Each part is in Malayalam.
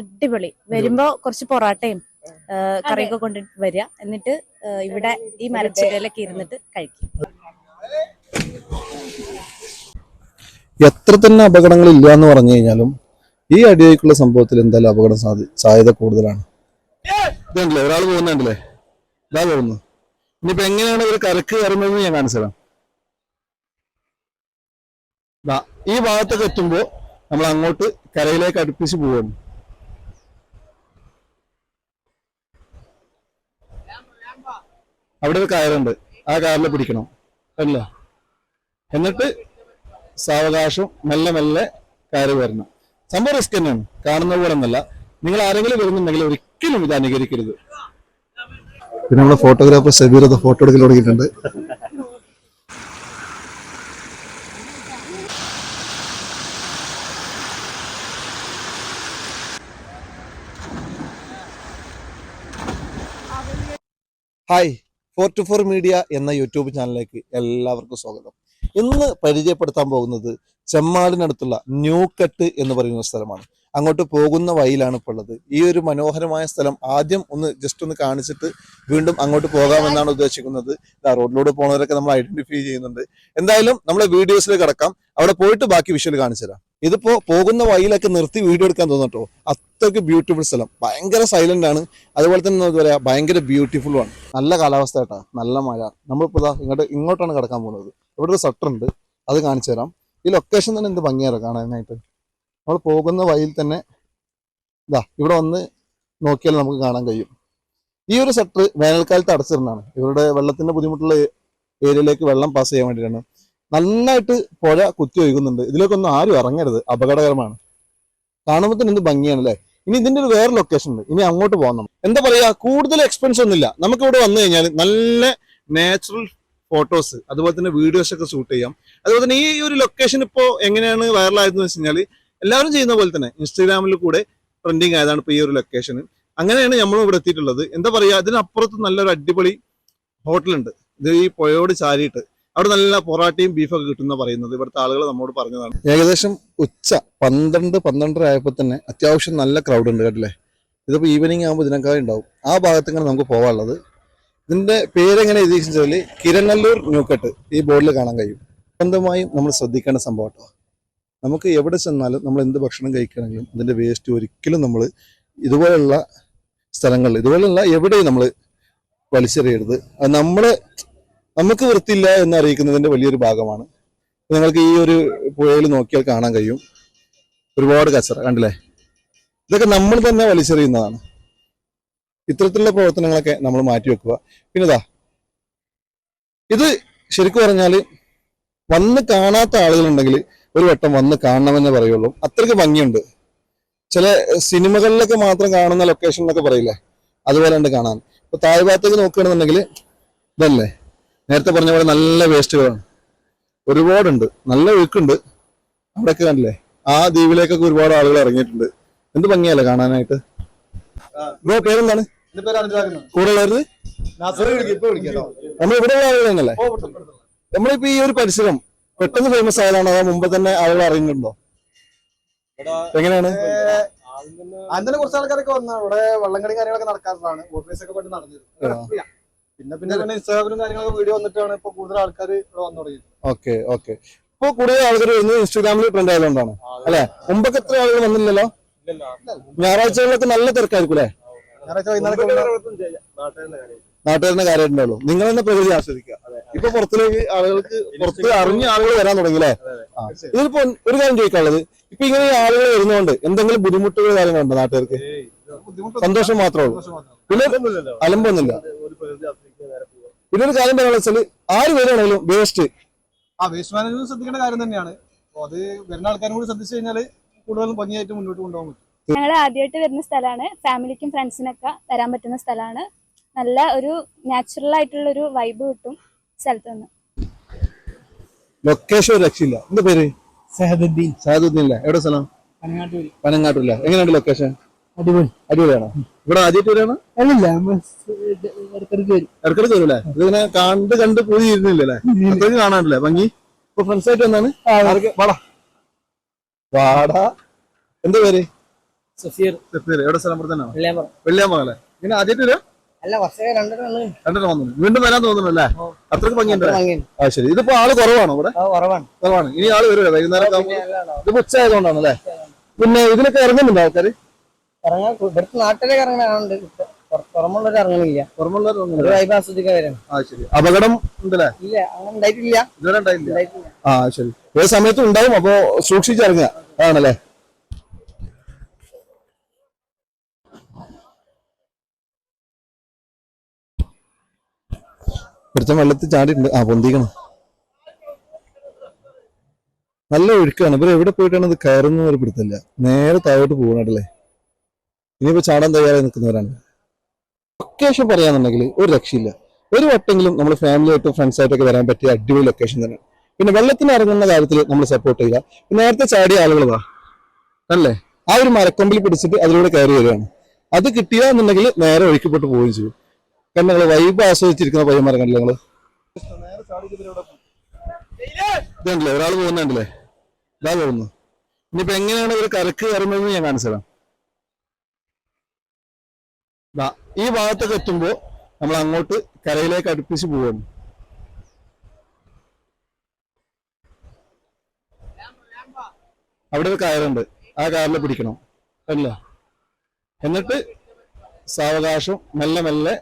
അടിപൊളി. വരുമ്പോ കുറച്ച് പൊറോട്ടയും കറിയൊക്കെ കൊണ്ടിട്ട് വരിക. എന്നിട്ട് ഇവിടെ ഈ മരച്ചില്ലയിലൊക്കെ ഇരുന്നിട്ട് കഴിക്കും. എത്ര തന്നെ അപകടങ്ങൾ ഇല്ല എന്ന് പറഞ്ഞു കഴിഞ്ഞാലും ഈ അടിയേക്കുള്ള സംഭവത്തിൽ എന്തായാലും അപകട സാധ്യ സാധ്യത കൂടുതലാണ്. ഇതുണ്ടല്ലേ? ഒരാൾ പോകുന്നുണ്ടല്ലേ? ഇതാ പോകുന്നു. ഇനിയിപ്പോ എങ്ങനെയാണ് ഇവർ കരക്ക് കയറുന്നതെന്ന് ഞാൻ കാണിച്ചു തരാം ദാ, ഈ ഭാഗത്തൊക്കെ എത്തുമ്പോ നമ്മൾ അങ്ങോട്ട് കരയിലേക്ക് അടുപ്പിച്ച് പോവുകയാണ്. അവിടെ ഒരു കയറുണ്ട്. ആ കയറിൽ പിടിക്കണം. അല്ല? എന്നിട്ട് സാവകാശം മെല്ലെ മെല്ലെ കയറി വരണം. സംഭവം റിസ്ക് തന്നെയാണ്. കാണുന്ന പോലെ ഒന്നല്ല. നിങ്ങൾ ആരെങ്കിലും വരുന്നുണ്ടെങ്കിൽ ഒരിക്കലും ഇത് അനുകരിക്കരുത്. പിന്നെ നമ്മുടെ ഫോട്ടോഗ്രാഫർ സബീർ ഫോട്ടോ എടുക്കൽ തുടങ്ങിയിട്ടുണ്ട്. Hi four two four media എന്ന യൂട്യൂബ് ചാനലിലേക്ക് എല്ലാവർക്കും സ്വാഗതം. ഇന്ന് പരിചയപ്പെടുത്താൻ പോകുന്നത് ചെമ്മാടിനടുത്തുള്ള കട്ട് എന്ന് പറയുന്ന സ്ഥലമാണ്. അങ്ങോട്ട് പോകുന്ന വഴിയിലാണ് ഇപ്പോൾ ഉള്ളത്. ഈ ഒരു മനോഹരമായ സ്ഥലം ആദ്യം ഒന്ന് ജസ്റ്റ് ഒന്ന് കാണിച്ചിട്ട് വീണ്ടും അങ്ങോട്ട് പോകാമെന്നാണ് ഉദ്ദേശിക്കുന്നത്. റോഡിലൂടെ പോകുന്നവരൊക്കെ നമ്മൾ ഐഡന്റിഫൈ ചെയ്യുന്നുണ്ട്. എന്തായാലും നമ്മളെ വീഡിയോസിൽ കിടക്കാം. അവിടെ പോയിട്ട് ബാക്കി വിഷ്വൽ കാണിച്ചു തരാം ഇതിപ്പോ പോകുന്ന വഴിയിലൊക്കെ നിർത്തി വീഡിയോ എടുക്കാൻ തോന്നട്ടോ അത്രയ്ക്ക് ബ്യൂട്ടിഫുൾ സ്ഥലം. ഭയങ്കര സൈലന്റ് ആണ്. അതുപോലെ തന്നെ എന്താ പറയാ ഭയങ്കര ബ്യൂട്ടിഫുൾ ആണ്. നല്ല കാലാവസ്ഥ കേട്ടാ. നല്ല മഴ. നമ്മളിപ്പോ ദാ ഇങ്ങോട്ട് ഇങ്ങോട്ടാണ് കിടക്കാൻ പോകുന്നത്. ഇവിടെ ഒരു സട്ടർ ഉണ്ട്. അത് കാണിച്ചു തരാം. ഈ ലൊക്കേഷൻ തന്നെ എന്ത് ഭംഗിയാണ് കാണാനായിട്ട്. നമ്മൾ പോകുന്ന വഴിയിൽ തന്നെ ഇതാ ഇവിടെ വന്ന് നോക്കിയാൽ നമുക്ക് കാണാൻ കഴിയും. ഈ ഒരു സെക്ടർ വേനൽക്കാലത്ത് അടച്ചിരുന്നതാണ്. ഇവരുടെ വെള്ളത്തിന്റെ ബുദ്ധിമുട്ടുള്ള ഏരിയയിലേക്ക് വെള്ളം പാസ് ചെയ്യാൻ വേണ്ടിയിട്ടാണ്. നന്നായിട്ട് പുഴ കുത്തി ഒഴുകുന്നുണ്ട്. ഇതിലേക്കൊന്നും ആരും ഇറങ്ങരുത്. അപകടകരമാണ്. കാണുമ്പോൾ തന്നെ എന്ത് ഭംഗിയാണ് അല്ലേ? ഇനി ഇതിന്റെ ഒരു വേറെ ലൊക്കേഷൻ ഉണ്ട്. ഇനി അങ്ങോട്ട് പോകണം എന്താ പറയാ? കൂടുതൽ എക്സ്പെൻസ് ഒന്നുമില്ല. നമുക്ക് ഇവിടെ വന്നു കഴിഞ്ഞാൽ നല്ല നാച്ചുറൽ ഫോട്ടോസ് അതുപോലെ തന്നെ വീഡിയോസ് ഒക്കെ ഷൂട്ട് ചെയ്യാം. അതുപോലെ തന്നെ ഈ ഒരു ലൊക്കേഷൻ ഇപ്പോൾ എങ്ങനെയാണ് വൈറലായതെന്ന് വെച്ച് കഴിഞ്ഞാൽ എല്ലാവരും ചെയ്യുന്ന പോലെ തന്നെ ഇൻസ്റ്റാഗ്രാമിൽ കൂടെ ട്രെൻഡിങ് ആയതാണ് ഇപ്പോൾ ഈ ഒരു ലൊക്കേഷൻ അങ്ങനെയാണ് നമ്മൾ ഇവിടെ എത്തിയിട്ടുള്ളത്. എന്താ പറയാ? ഇതിനപ്പുറത്ത് നല്ലൊരു അടിപൊളി ഹോട്ടലുണ്ട് ഇത് ഈ പുഴയോട് ചാരിയിട്ട്. അവിടെ നല്ല പൊറാട്ടയും ബീഫൊക്കെ കിട്ടുന്ന പറയുന്നത്. ഇവിടുത്തെ ആളുകൾ നമ്മോട് പറഞ്ഞതാണ്. ഏകദേശം ഉച്ച പന്ത്രണ്ട് പന്ത്രണ്ടര ആയപ്പോൾ തന്നെ അത്യാവശ്യം നല്ല ക്രൗഡ് ഉണ്ട് കേട്ടില്ലേ? ഇതിപ്പോൾ ഈവനിങ് ആകുമ്പോൾ ഇതിനേക്കാളും ഉണ്ടാവും. ആ ഭാഗത്തേക്കാണ് നമുക്ക് പോകാനുള്ളത്. ഇതിന്റെ പേരെങ്ങനെ ഉദ്ദേശിച്ചാൽ കിരങ്ങല്ലൂർ ന്യൂക്കട്ട് ഈ ബോർഡിൽ കാണാൻ കഴിയും. സ്വന്തമായും നമ്മൾ ശ്രദ്ധിക്കേണ്ട സംഭവം കേട്ടോ. നമുക്ക് എവിടെ ചെന്നാലും നമ്മൾ എന്ത് ഭക്ഷണം കഴിക്കണമെങ്കിലും അതിന്റെ വേസ്റ്റ് ഒരിക്കലും നമ്മൾ ഇതുപോലുള്ള സ്ഥലങ്ങളിൽ ഇതുപോലുള്ള എവിടെയും നമ്മൾ വലിച്ചെറിയരുത്. അത് നമ്മളെ നമുക്ക് വൃത്തിയില്ല എന്ന് അറിയിക്കുന്നതിന്റെ വലിയൊരു ഭാഗമാണ്. നിങ്ങൾക്ക് ഈ ഒരു പുഴയിൽ നോക്കിയാൽ കാണാൻ കഴിയും. ഒരുപാട് കച്ചറ കണ്ടില്ലേ? ഇതൊക്കെ നമ്മൾ തന്നെ വലിച്ചെറിയുന്നതാണ്. ഇത്തരത്തിലുള്ള പ്രവർത്തനങ്ങളൊക്കെ നമ്മൾ മാറ്റി വെക്കുക. പിന്നെ ഇതാ ഇത് ശരിക്കും പറഞ്ഞാൽ വന്ന് കാണാത്ത ആളുകളുണ്ടെങ്കിൽ ഒരു വട്ടം വന്ന് കാണണമെന്നേ പറയുള്ളൂ. അത്രയ്ക്ക് ഭംഗിയുണ്ട്. ചില സിനിമകളിലൊക്കെ മാത്രം കാണുന്ന ലൊക്കേഷൻ എന്നൊക്കെ പറയില്ലേ? അതുപോലെ ഉണ്ട് കാണാൻ. ഇപ്പൊ താഴ്ഭാഗത്തേക്ക് നോക്കുകയാണെന്നുണ്ടെങ്കിൽ ഇതല്ലേ? നേരത്തെ പറഞ്ഞ പോലെ നല്ല വേസ്റ്റുകളാണ്. ഒരുപാടുണ്ട്. നല്ല ഒഴുക്കുണ്ട്. അവിടെയൊക്കെ കണ്ടില്ലേ? ആ ദ്വീപിലേക്കൊക്കെ ഒരുപാട് ആളുകൾ ഇറങ്ങിയിട്ടുണ്ട്. എന്ത് ഭംഗിയല്ലേ കാണാനായിട്ട്? ബ്രോ പേരെന്താണ്? എന്റെ പേര് അനുരാഗ് കൂടെ ഉള്ളവര് നാസർ വിളിക്കും ഇപ്പൊ നമ്മൾ ഇവിടെ നമ്മളിപ്പോ ഈ ഒരു പരിസരം പെട്ടെന്ന് ഫേമസ് ആയതാണോ? അതോ മുമ്പ് തന്നെ ആളുകൾ അറിയുന്നുണ്ടോ എങ്ങനെയാണ്? അതിന്റെ കുറച്ച് ആൾക്കാരൊക്കെ വന്നു. ഇവിടെ വള്ളംകളി കാര്യങ്ങളൊക്കെ നടക്കാറുള്ളതാണ്. ഓഫീസൊക്കെ പോയിട്ട് നടന്നിരുന്നു. പിന്നെ പിന്നെ ഇൻസ്റ്റാഗ്രാമിലും കാര്യങ്ങളൊക്കെ വീഡിയോ വന്നിട്ടാണ് ഇപ്പൊ കൂടുതൽ ആൾക്കാർ ഇവിടെ വന്നു തുടങ്ങിയത്. Okay okay. ഇപ്പൊ കൂടുതൽ ആൾക്കാർ വരുന്നത് ഇൻസ്റ്റാഗ്രാമിൽ ട്രെൻഡ് ആയതുകൊണ്ടാണ്. അല്ലെ? മുമ്പൊക്കെ എത്ര ആളുകൾ വന്നില്ലല്ലോ? ഞായറാഴ്ചകളിലൊക്കെ നല്ല തിരക്കായിരിക്കും നാട്ടുകാരുടെ കാര്യമായിട്ടുണ്ടല്ലോ നിങ്ങൾ തന്നെ പ്രകൃതി ആസ്വദിക്കുക. ഇപ്പൊ പുറത്തിലേക്ക് ആളുകൾക്ക് പുറത്ത് അറിഞ്ഞ ആളുകൾ വരാൻ തുടങ്ങി അല്ലേ ഇതിപ്പോ ഇതിലിപ്പോ ഒരു കാര്യം ചോദിക്കാനുള്ളത്. ഇപ്പൊ ഇങ്ങനെ ആളുകൾ വരുന്നതുകൊണ്ട് എന്തെങ്കിലും ബുദ്ധിമുട്ടുകൾ കാര്യങ്ങളുണ്ടോ നാട്ടുകാർക്ക്? സന്തോഷം മാത്രമേ ഉള്ളൂ. പിന്നെ അലമ്പൊന്നുമില്ല. പിന്നെ ഒരു കാര്യം പറയാനുള്ള വെച്ചാൽ ആര് വരുവാണെങ്കിലും വേസ്റ്റ് ആ വേസ്റ്റ് മാനേജ്മെന്റ് ശ്രദ്ധിക്കേണ്ട കാര്യം തന്നെയാണ്. അപ്പൊ അത് വരുന്ന ആൾക്കാരും കൂടി ശ്രദ്ധിച്ചു കഴിഞ്ഞാൽ കൂടുതലും ഭംഗിയായിട്ട് മുന്നോട്ട് കൊണ്ടുപോകാൻ പറ്റും. ഞങ്ങൾ ആദ്യമായിട്ട് വരുന്ന സ്ഥലമാണ് ഫാമിലിക്കും ഫ്രണ്ട്സിനൊക്കെ വരാൻ പറ്റുന്ന സ്ഥലമാണ് നല്ല ഒരു നാച്ചുറൽ ആയിട്ടുള്ള ഒരു വൈബ് കിട്ടും സ്ഥലത്ത് നിന്ന് ലൊക്കേഷൻ ഒരു രക്ഷയില്ല. എന്താ പേര്? സഹദുദ്ദീൻ. സഹദുദ്ദീൻ അല്ലേ? എവിടെ സ്ഥലം? പനങ്ങാട്ടൂര്. പനങ്ങാട്ടൂരില്ല എങ്ങനെയുണ്ട് ലൊക്കേഷൻ അടിപൊളി. അടിപൊളിയാണോ? ഇവിടെ ആദ്യമായിട്ട് വരാണ് അല്ലല്ല വരും. ഇടക്കിടക്ക് വരും അല്ലേ ഇതിങ്ങനെ കണ്ട് കണ്ട് പോയി ഇരുന്നില്ലല്ലേ കാണാനില്ലേ ഭംഗി? ഇപ്പൊ ഫ്രണ്ട്സ് ആയിട്ട് വന്നാണ്? വാടാ. വാടാ. എന്താ പേര്? സഫീർ സഫീർ എവിടെ സ്ഥലം ഇവിടെ തന്നെ? വെള്ളിയാമ്പറ. വെള്ളിയാമ്പ അല്ലേ? ഇങ്ങനെ ആദ്യമായിട്ട് വരാം അല്ല വർഷം രണ്ടര വന്ന്. വന്നു വീണ്ടും വരാൻ തോന്നുന്നു അല്ലേ. അത്രയ്ക്ക് ഭംഗിയുണ്ട് ആ ശരി. ഇതിപ്പോ ആൾ കുറവാണോ ഇവിടെ? ആ കുറവാണ്. കുറവാണ്. ഇനി ആൾ വരുമല്ലോ. വൈകുന്നേരം ഇതിപ്പോ ഉച്ച ആയതുകൊണ്ടാണ് അല്ലേ പിന്നെ ഇതിലൊക്കെ ഇറങ്ങുന്നുണ്ടോ ആൾക്കാര്? ഇറങ്ങാൻ ഇവിടുത്തെ നാട്ടിലേക്ക് ഇറങ്ങാനുണ്ട് പുറമുള്ളവർ ഇറങ്ങണില്ല പുറമുള്ളവർ ഒരു വൈബ് ആസ്വദിക്കാൻ വരാണ്. ആ ശരി. അപകടം ഉണ്ടല്ലേ? ഇല്ല അങ്ങനെ ഉണ്ടായിട്ടില്ല. ഇതുവരെ ഉണ്ടായില്ല ഉണ്ടായിട്ടില്ല. ആ ശരി. ഏത് സമയത്തും ഉണ്ടാവും. അപ്പോ സൂക്ഷിച്ചിറങ്ങുക ആണല്ലേ? ഒരുത്തൻ വെള്ളത്തിൽ ചാടിയിട്ടുണ്ട്. ആ പൊന്തിക്കണം. നല്ല ഒഴുക്കാണ്. ഇവർ എവിടെ പോയിട്ടാണ് ഇത് കയറുന്ന ഒരു പിടുത്തല്ല നേരെ താഴോട്ട് പോകണല്ലേ ഇനിയിപ്പോ ചാടാൻ തയ്യാറായി നിൽക്കുന്നവരാണ്. ലൊക്കേഷൻ പറയാന്നുണ്ടെങ്കിൽ ഒരു രക്ഷയില്ല. ഒരു വട്ടെങ്കിലും നമ്മൾ ഫാമിലി ആയിട്ടും ഫ്രണ്ട്സ് ആയിട്ടൊക്കെ വരാൻ പറ്റിയ അടിപൊളി ലൊക്കേഷൻ തന്നെ പിന്നെ വെള്ളത്തിന് ഇറങ്ങുന്ന കാര്യത്തിൽ നമ്മൾ സപ്പോർട്ട് ചെയ്യുക പിന്നെ നേരത്തെ ചാടിയ ആളുകൾ വാ. അല്ലേ? ആ ഒരു മരക്കൊമ്പിൽ പിടിച്ചിട്ട് അതിലൂടെ കയറി വരികയാണ്. അത് കിട്ടിയ എന്നുണ്ടെങ്കിൽ നേരെ ഒഴുക്കിപ്പെട്ട് പോവുകയും ചെയ്യും. കാരണം നിങ്ങൾ വൈബ് ആസ്വദിച്ചിരിക്കുന്ന പയ്യന്മാരെ കണ്ടില്ല നിങ്ങൾ ഇതുണ്ടല്ലേ? ഒരാൾ പോകുന്നുണ്ടല്ലേ? ഇതാ പോകുന്നു. ഇനിയിപ്പോ എങ്ങനെയാണ് ഒരു കരക്ക് കയറുന്നതെന്ന് ഞാൻ കാണിച്ചു തരാം ഈ ഭാഗത്തൊക്കെ എത്തുമ്പോ നമ്മൾ അങ്ങോട്ട് കരയിലേക്ക് അടുപ്പിച്ച് പോവുകയാണ്. അവിടെ ഒരു കയറുണ്ട്. ആ കയറിൽ പിടിക്കണം. അല്ല? എന്നിട്ട് സാവകാശം മെല്ലെ മെല്ലെ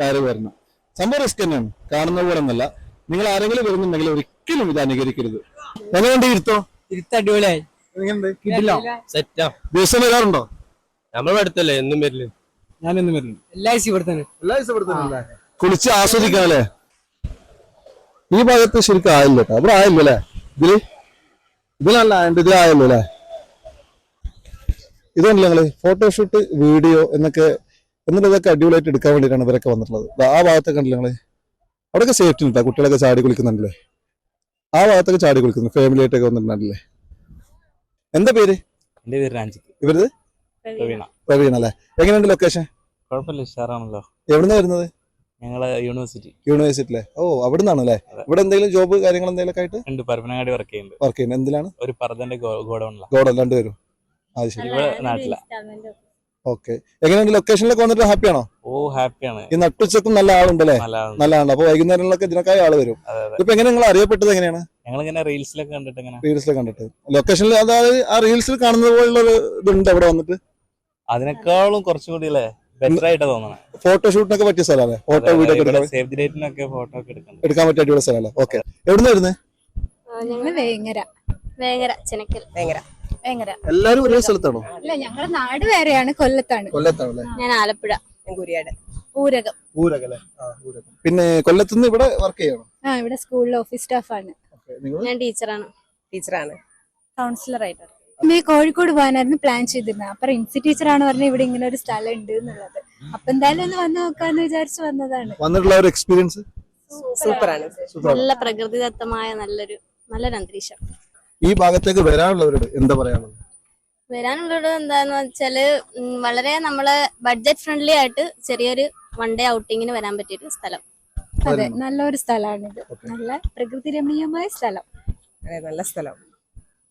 കയറി വരണം. സംഭവം റിസ്ക് തന്നെയാണ്. കാണുന്ന പോലെ ഒന്നല്ല. നിങ്ങൾ ആരെങ്കിലും വരുന്നുണ്ടെങ്കിൽ ഒരിക്കലും ഇത് അനുകരിക്കരുത്. എങ്ങനെയുണ്ട് ഇരുത്തോ? ഇരുത്തടിപൊളിയായി ദിവസം വരാറുണ്ടോ? നമ്മളെ അടുത്തല്ലേ? എന്നും വരില്ല? ഞാനൊന്നും വരുന്നു എല്ലാ ആഴ്ച ഇവിടെ തന്നെ. എല്ലാ ദിവസവും കുളിച്ച് ആസ്വദിക്കാനല്ലേ ഈ ഭാഗത്ത് ശരിക്കും ആയില്ല കേട്ടോ. അവിടെ ആയില്ല അല്ലേ? ഇതിൽ? ഇതിലല്ല ആയണ്ട് ഇതിൽ ആയല്ലോ അല്ലേ? ഇതല്ല നിങ്ങൾ ഫോട്ടോഷൂട്ട് വീഡിയോ എന്നൊക്കെ എന്നിട്ട് ഇതൊക്കെ അടിപൊളിയായിട്ട് എടുക്കാൻ വേണ്ടിയിട്ടാണ് ഇവരൊക്കെ വന്നിട്ടുള്ളത്. ആ ഭാഗത്തൊക്കെ കണ്ടില്ല നിങ്ങൾ? അവിടെയൊക്കെ സേഫ്റ്റി ഉണ്ടാ കുട്ടികളൊക്കെ ചാടി കുളിക്കുന്നുണ്ടല്ലേ? ആ ഭാഗത്തൊക്കെ ചാടി കുളിക്കുന്നു. ഫാമിലി ആയിട്ടൊക്കെ വന്നിട്ടുണ്ടല്ലേ? എന്താ പേര്? എന്റെ പേര് രാഞ്ചിത്ത് ഇവരത്? പ്രവീണ. പ്രവീൺ അല്ലേ എങ്ങനെയുണ്ട് ലൊക്കേഷൻ കുഴപ്പമില്ല ഉഷാറാണല്ലോ. എവിടുന്ന വരുന്നത്? ഞങ്ങൾ യൂണിവേഴ്സിറ്റി യൂണിവേഴ്സിറ്റിയിലെ ഓ അവിടെ നിന്നാണല്ലേ ഇവിടെ എന്തെങ്കിലും ജോബ് കാര്യങ്ങൾ എന്തെങ്കിലും ആയിട്ട്? ഉണ്ട് പരപ്പനങ്ങാടി വർക്ക് ചെയ്യുന്നുണ്ട്. വർക്ക് ചെയ്യുന്നത് എന്തിലാണ്? ഒരു പർദ്ദന്റെ ഗോഡൌണിലാണ് ഗോഡൻ രണ്ടുപേരും. അത് ശരി. ഇവിടെ നാട്ടില. ഓക്കെ എങ്ങനെയുണ്ട് ലൊക്കേഷനിലൊക്കെ വന്നിട്ട് ഹാപ്പിയാണോ ഓ ഹാപ്പിയാണ് ഈ നട്ടുച്ചക്കും നല്ല ആളുണ്ടല്ലേ? നല്ല ആളുണ്ട് അപ്പൊ വൈകുന്നേരങ്ങളിലൊക്കെ ഇതിനൊക്കെ ആൾ വരും. ഇപ്പൊ എങ്ങനെ നിങ്ങൾ അറിയപ്പെട്ടത് എങ്ങനെയാണ്? ഞങ്ങൾ ഇങ്ങനെ റീൽസിലൊക്കെ കണ്ടിട്ട് ഇങ്ങനെ. റീൽസിൽ കണ്ടിട്ട്. ലൊക്കേഷനിൽ അതായത് ആ റീൽസിൽ കാണുന്നത് പോലുള്ള ഒരു ഇതുണ്ട് അവിടെ വന്നിട്ട്? അതിനേക്കാളും കുറച്ചും കൂടി അല്ലേ ബെറ്റർ ആയിട്ടാ തോന്നണേ. ഫോട്ടോഷൂട്ടിനൊക്കെ പറ്റിയ സ്ഥലമല്ലേ? ഫോട്ടോ വീഡിയോ ദി ഡേറ്റിനൊക്കെ ഫോട്ടോ ഒക്കെ എടുക്കാൻ പറ്റിയ അടിപൊളി സ്ഥലമല്ലേ? ഓക്കെ എവിടുന്ന് വരുന്നത് ഞങ്ങൾ വേങ്ങര. വേങ്ങര ചെനക്കൽ. വേങ്ങര. വേങ്ങര. എല്ലാരും ഒരേ സ്ഥലത്താണോ? അല്ല ഞങ്ങളുടെ നാട് വേറെയാണ് കൊല്ലത്താണ്. കൊല്ലത്താണല്ലേ? ഞാൻ ആലപ്പുഴ കുരിയാട്. ഊരകം. പിന്നെ കൊല്ലത്തുനിന്ന് ഇവിടെ വർക്ക് ചെയ്യണം? ആ ഇവിടെ സ്കൂളിൽ ഓഫീസ് സ്റ്റാഫാണ് ഞാൻ ടീച്ചറാണ് ടീച്ചറാണ് കൗൺസിലർ ആയിട്ട് ഈ കോഴിക്കോട് പോകാനായിരുന്നു പ്ലാൻ ചെയ്തിരുന്നത്. അപ്പൊ റിൻസി ടീച്ചറാണ് പറഞ്ഞത് ഇവിടെ ഇങ്ങനെ ഒരു സ്ഥലം ഉണ്ട് എന്നുള്ളത്. അപ്പൊ എന്തായാലും ഒന്ന് വന്ന് നോക്കാന്ന് വിചാരിച്ചു വന്നതാണ്. വന്നിട്ടുള്ള ഒരു എക്സ്പീരിയൻസ് സൂപ്പറാണ്. നല്ല പ്രകൃതിദത്തമായ നല്ലൊരു നല്ലൊരു അന്തരീക്ഷം. ഈ ഭാഗത്തേക്ക് വരാനുള്ളവരോട് എന്താ പറയാനുള്ളത്? വരാനുള്ളത് എന്താന്ന് വെച്ചാൽ വളരെ നമ്മൾ ബഡ്ജറ്റ് ഫ്രണ്ട്ലി ആയിട്ട് ചെറിയൊരു വൺ ഡേ ഔട്ടിങ്ങിന് വരാൻ പറ്റിയൊരു സ്ഥലം. അതെ, നല്ലൊരു സ്ഥലമാണിത്. നല്ല പ്രകൃതി രമണീയമായ സ്ഥലം. അതെ നല്ല സ്ഥലം.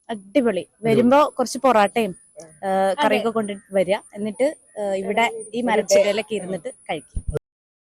അടിപൊളി. വരുമ്പോ കുറച്ച് പൊറോട്ടയും കറിയൊക്കെ കൊണ്ടിട്ട് വരിക. എന്നിട്ട് ഇവിടെ ഈ മരച്ചീരയിലൊക്കെ ഇരുന്നിട്ട് കഴിക്കും.